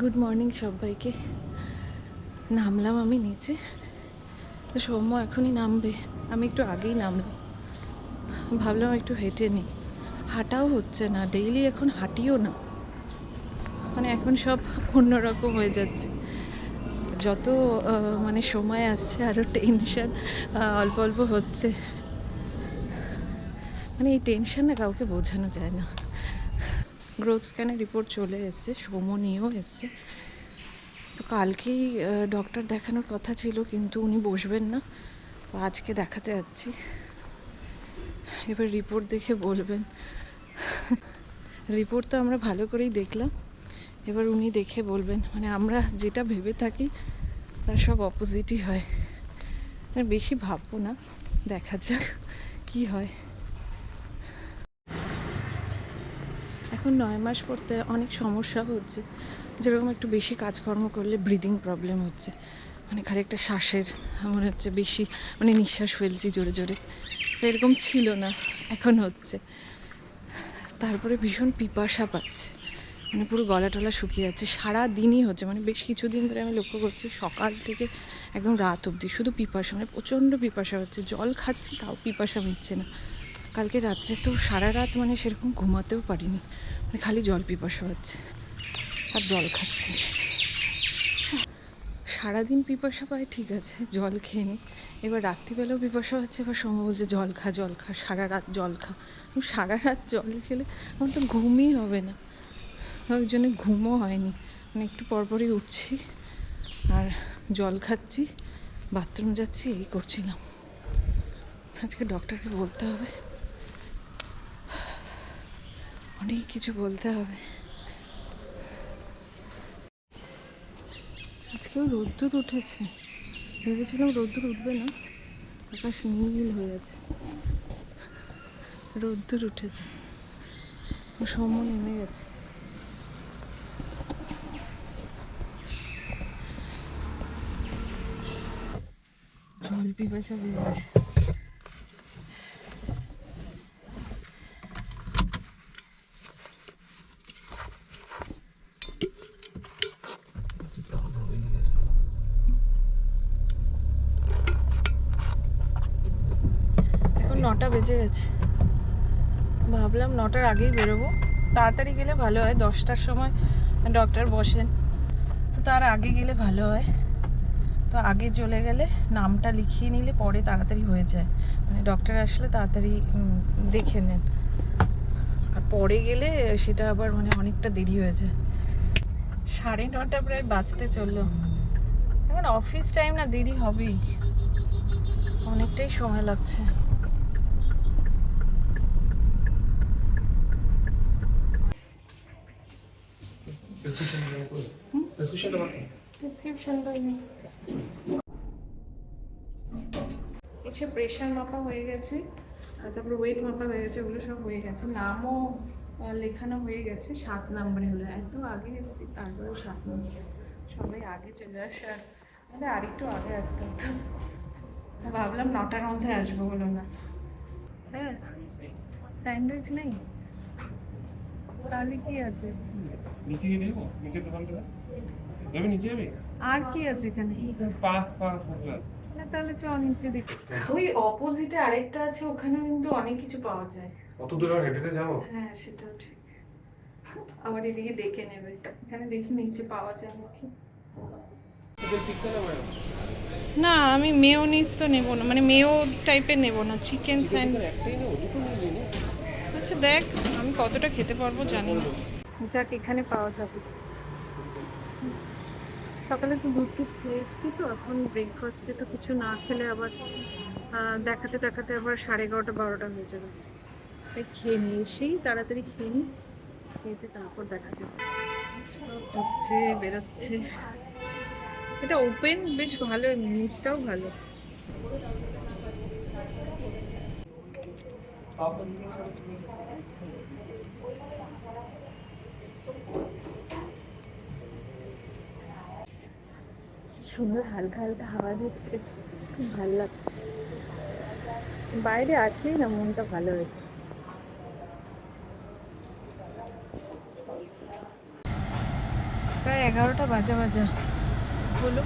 Good morning সবাইকে। নামলাম আমি নিচে। তো সৌম্য এখনই নামবে। আমি একটু আগেই নামলাম। ভাবলাম একটু হেঁটে নিই। হাঁটাও হচ্ছে না। ডেইলি এখন হাঁটিও না। মানে এখন সব অন্যরকম হয়ে যাচ্ছে। যত মানে সময় আসছে আরও টেনশন অল্প অল্প হচ্ছে। মানে এই টেনশন না কাউকে বোঝানো যায় না। গ্রোথ স্ক্যানের রিপোর্ট চলে এসছে, সৌম্য নিয়েও এসছে। তো কালকেই ডক্টর দেখানোর কথা ছিল, কিন্তু উনি বসবেন না। তো আজকে দেখাতে যাচ্ছি। এবার রিপোর্ট দেখে বলবেন। রিপোর্ট তো আমরা ভালো করেই দেখলাম। এবার উনি দেখে বলবেন। মানে আমরা যেটা ভেবে থাকি, তার সব অপোজিটই হয়। বেশি ভাববো না। দেখা যাক কি হয়। এখন নয় মাস পড়তে অনেক সমস্যা হচ্ছে। যেরকম একটু বেশি কাজকর্ম করলে ব্রিদিং প্রবলেম হচ্ছে। মানে খালি একটা শ্বাসের মনে হচ্ছে বেশি মানে নিঃশ্বাস ফেলছি জোরে জোরে। তো এরকম ছিল না, এখন হচ্ছে। তারপরে ভীষণ পিপাসা পাচ্ছে। মানে পুরো গলা টলা শুকিয়ে যাচ্ছে। সারা দিনই হচ্ছে। মানে বেশ কিছুদিন ধরে আমি লক্ষ্য করছি সকাল থেকে একদম রাত অবধি। শুধু পিপাসা মানে প্রচণ্ড পিপাসা হচ্ছে। জল খাচ্ছি, তাও পিপাসা মিটছে না। কালকে রাত্রে তো সারা রাত মানে সেরকম ঘুমাতেও পারিনি। মানে খালি জল পিপাসা হচ্ছে। আর জল খাচ্ছি। সারাদিন পিপাসা পায়, ঠিক আছে, জল খেয়ে নিই এবার রাত্রিবেলাও পিপাসা হচ্ছে, এবার সময় বলছে, জল খা জল খা, সারা রাত জল খা। সারা রাত জল খেলে আমার তো ঘুমই হবে না। ওই জন্য ঘুমও হয়নি। মানে একটু পরপরই উঠছি আর জল খাচ্ছি, বাথরুম যাচ্ছি, এই করছিলাম। আজকে ডক্টরকে বলতে হবে। অনেক কিছু বলতে হবে। আজকেও রোদ্দুর উঠেছে। ভেবেছিলাম রোদ্দুর উঠবে না। আকাশ নীল হয়ে আছে। রোদ্দুর উঠেছে। সময় নেমে গেছে। জল পিপাসা পেয়ে গেছে এখন নটা বেজে গেছে। ভাবলাম নটার আগেই বেরোবো। তাড়াতাড়ি গেলে ভালো হয়, দশটার সময় ডক্টর বসেন। তো তার আগে গেলে ভালো হয়। তো আগে চলে গেলে নামটা লিখিয়ে নিলে পরে তাড়াতাড়ি হয়ে যায়। মানে ডক্টর আসলে তাড়াতাড়ি দেখে নেন। আর পরে গেলে সেটা আবার মানে অনেকটা দেরি হয়ে যায়। সাড়ে নটা প্রায় বাঁচতে চলল। এখন অফিস টাইম না, দেরি হবেই। অনেকটাই সময় লাগছে। এসে প্রেশার মাপা হয়ে গেছে আর তারপরে ওয়েট মাপা হয়ে গেছে ওগুলো সব হয়ে গেছে। নামও লেখানো হয়ে গেছে সাত নম্বরে হলো। এত আগে এসেছি তারপরেও সাত নম্বর। সবাই আগে চলে আসে। আর আরেকটু আগে আসতে হতো। ভাবলাম নটার মধ্যে আসব হলো না। হ্যাঁ স্যান্ডউইচ নেই? তাহলে কি আছে? নিচে গিয়ে দেখব? নিচের দোকান থেকে? যাবি নিচে যাবি? আর কি আছে এখানে? পা পা না তাহলে চ নিচে দেখি। ওই অপোজিটে আরেকটা আছে ওখানেও কিন্তু অনেক কিছু পাওয়া যায়। অত দূর হেঁটে যাব? হ্যাঁ সেটাও ঠিক। আবার এদিকে ডেকে নেবে। এখানে দেখি নিচে পাওয়া যায় নাকি। না আমি মেয়োনিজ তো নেব না। মানে মেয়ো টাইপের নেব না চিকেন স্যান্ডউইচ আচ্ছা দেখ। কতটা খেতে পারব জানি না। যাক, এখানে পাওয়া যাবে। সকালে তো দুধ টুধ খেয়ে এসেছি তো, এখন ব্রেকফাস্টে তো কিছু না খেলে আবার দেখাতে দেখাতে আবার সাড়ে এগারোটা, বারোটা হয়ে যাবে। তাই খেয়ে নিই এসেই তাড়াতাড়ি খেয়ে নিই খেতে তারপর দেখা যাবে হচ্ছে, বেরোচ্ছে। এটা ওপেন বেশ ভালো নিচটাও ভালো। সুন্দর হালকা হালকা হাওয়া দিচ্ছে। খুব ভালো লাগছে। বাইরে আসলেই না মনটা ভালো হয়েছে প্রায় এগারোটা বাজা বাজা। হলো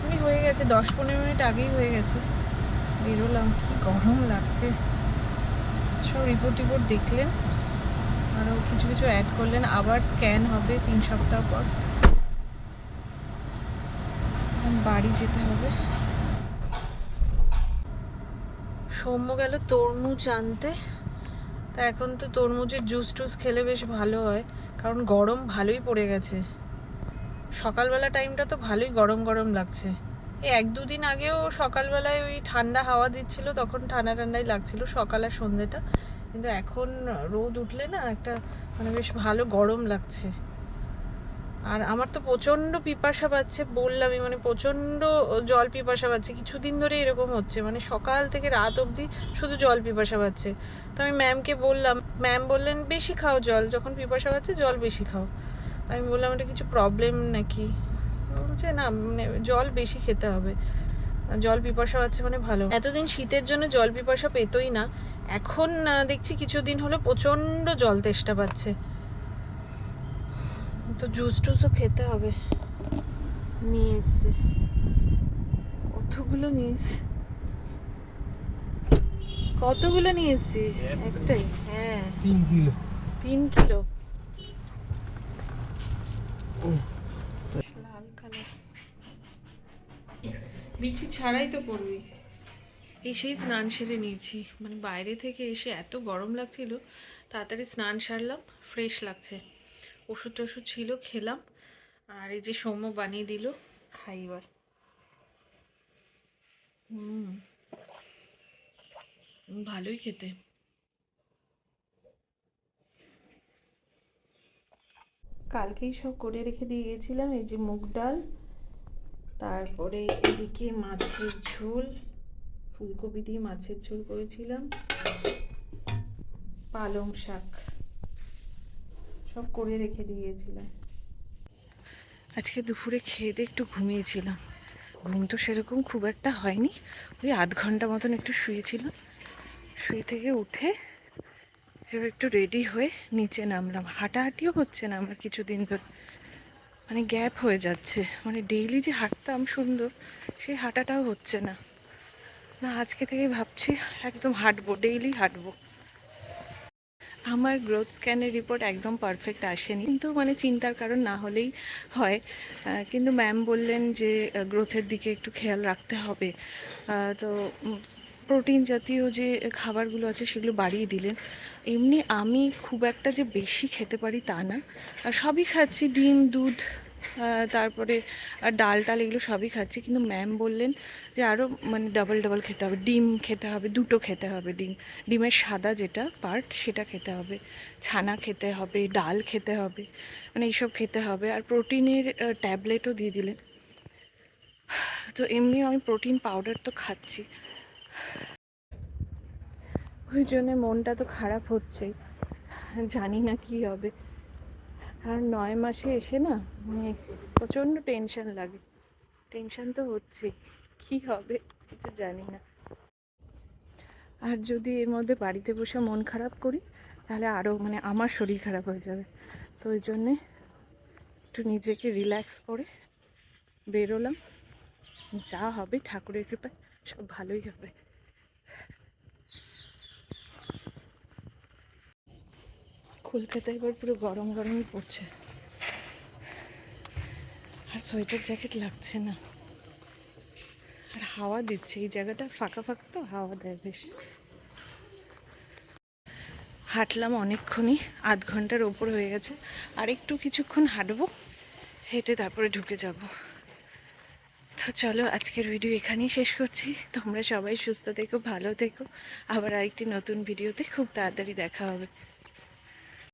মানে হয়ে গেছে, দশ পনেরো মিনিট আগেই হয়ে গেছে। বেরোলাম, কি গরম লাগছে। সব রিপোর্ট টিপোর্ট দেখলেন। আরও কিছু কিছু অ্যাড করলেন। আবার স্ক্যান হবে তিন সপ্তাহ পর। বাড়ি যেতে হবে। সৌম্য গেল তরমুজ আনতে। তা এখন তো তরমুজের জুস টুস খেলে বেশ ভালো হয়, কারণ গরম ভালোই পড়ে গেছে। সকালবেলা টাইমটা তো ভালোই গরম গরম লাগছে। এই এক দুদিন আগেও সকালবেলায় ওই ঠান্ডা হাওয়া দিচ্ছিল, তখন ঠান্ডা ঠান্ডাই লাগছিল সকাল আর সন্ধ্যেটা। কিন্তু এখন রোদ উঠলে না একটা মানে বেশ ভালো গরম লাগছে। আর আমার তো প্রচণ্ড পিপাসা পাচ্ছে, বললামই মানে প্রচণ্ড জল পিপাসা পাচ্ছে। কিছুদিন ধরে এরকম হচ্ছে মানে সকাল থেকে রাত অবধি শুধু জল পিপাসা পাচ্ছে। তো আমি ম্যামকে বললাম ম্যাম বললেন, বেশি খাও জল, যখন পিপাসা পাচ্ছে জল বেশি খাও। আমি বললাম, এটা কিছু প্রবলেম নাকি? বলছে, না মানে জল বেশি খেতে হবে। জল পিপাসা পাচ্ছে মানে ভালো। এতদিন শীতের জন্য জল পিপাসা পেতই না, এখন দেখছি কিছুদিন হলো প্রচণ্ড জল তেষ্টা পাচ্ছে। তো জুস টুসও খেতে হবে। নিয়ে এসছে। কতগুলো নিয়ে এসছে কতগুলো নিয়ে এসছিস? একটাই? হ্যাঁ। তিন কিলো। তিন কিলো? লাল কালার। বিচি ছাড়াই তো করবি। এসেই স্নান সেরে নিয়েছি। মানে বাইরে থেকে এসে এত গরম লাগছিল তাড়াতাড়ি স্নান সারলাম ফ্রেশ লাগছে। ওষুধ টষুধ ছিল, খেলাম। আর এই যে সৌম্য বানিয়ে দিল, খাই এবার। ভালোই খেতে। কালকেই সব করে রেখে দিয়ে গেছিলাম এই যে মুগ ডাল। তারপরে এদিকে মাছের ঝোল, ফুলকপি দিয়ে মাছের ঝোল করেছিলাম। পালং শাক। সব করে রেখে দিয়েছিলাম আজকে দুপুরে খেয়ে দিয়ে একটু ঘুমিয়েছিলাম। ঘুম তো সেরকম খুব একটা হয়নি। ওই আধ ঘণ্টা মতন একটু শুয়েছিলাম। শুয়ে থেকে উঠে এবার একটু রেডি হয়ে নিচে নামলাম। হাঁটাহাঁটিও হচ্ছে না আমার কিছুদিন ধরে। মানে গ্যাপ হয়ে যাচ্ছে। মানে ডেইলি যে হাঁটতাম সুন্দর সেই হাঁটাটাও হচ্ছে না। না, আজকে থেকে ভাবছি একদম হাঁটবো ডেইলি হাঁটবো। আমার গ্রোথ স্ক্যানের রিপোর্ট একদম পারফেক্ট আসেনি। কিন্তু মানে চিন্তার কারণ না হলেই হয়। কিন্তু ম্যাম বললেন যে গ্রোথের দিকে একটু খেয়াল রাখতে হবে। তো প্রোটিন জাতীয় যে খাবারগুলো আছে, সেগুলো বাড়িয়ে দিলেন। এমনি আমি খুব একটা যে বেশি খেতে পারি তা না। সবই খাচ্ছি, ডিম, দুধ তারপরে ডাল টাল এগুলো সবই খাচ্ছি। কিন্তু ম্যাম বললেন যে আরও মানে ডাবল ডাবল খেতে হবে। ডিম খেতে হবে, দুটো খেতে হবে ডিম। ডিমের সাদা যেটা পার্ট সেটা খেতে হবে। ছানা খেতে হবে, ডাল খেতে হবে মানে এইসব খেতে হবে। আর প্রোটিনের ট্যাবলেটও দিয়ে দিলেন। তো এমনি আমি প্রোটিন পাউডার তো খাচ্ছি। ওই জন্যে মনটা তো খারাপ হচ্ছেই। জানি না কি হবে। কারণ নয় মাসে এসে না মানে প্রচণ্ড টেনশন লাগে। টেনশন তো হচ্ছে কি হবে কিছু জানি না। আর যদি এর মধ্যে বাড়িতে বসে মন খারাপ করি, তাহলে আরও মানে আমার শরীর খারাপ হয়ে যাবে। তো ওই জন্যে একটু নিজেকে রিল্যাক্স করে বেরোলাম। যা হবে ঠাকুরের কৃপায়, সব ভালোই হবে। কলকাতায় এবার পুরো গরম গরমই পড়ছে। আর সোয়েটার জ্যাকেট লাগছে না। আর হাওয়া দিচ্ছে, এই জায়গাটা ফাঁকা ফাঁকা তো, হাওয়া দেয় বেশ। হাঁটলাম অনেকক্ষণই, আধ ঘণ্টার ওপর হয়ে গেছে। আর একটু কিছুক্ষণ হাঁটবো, হেঁটে তারপরে ঢুকে যাব। তো চলো, আজকের ভিডিও এখানেই শেষ করছি। তোমরা সবাই সুস্থ থেকো, ভালো থেকো। আবার আরেকটি নতুন ভিডিওতে খুব তাড়াতাড়ি দেখা হবে।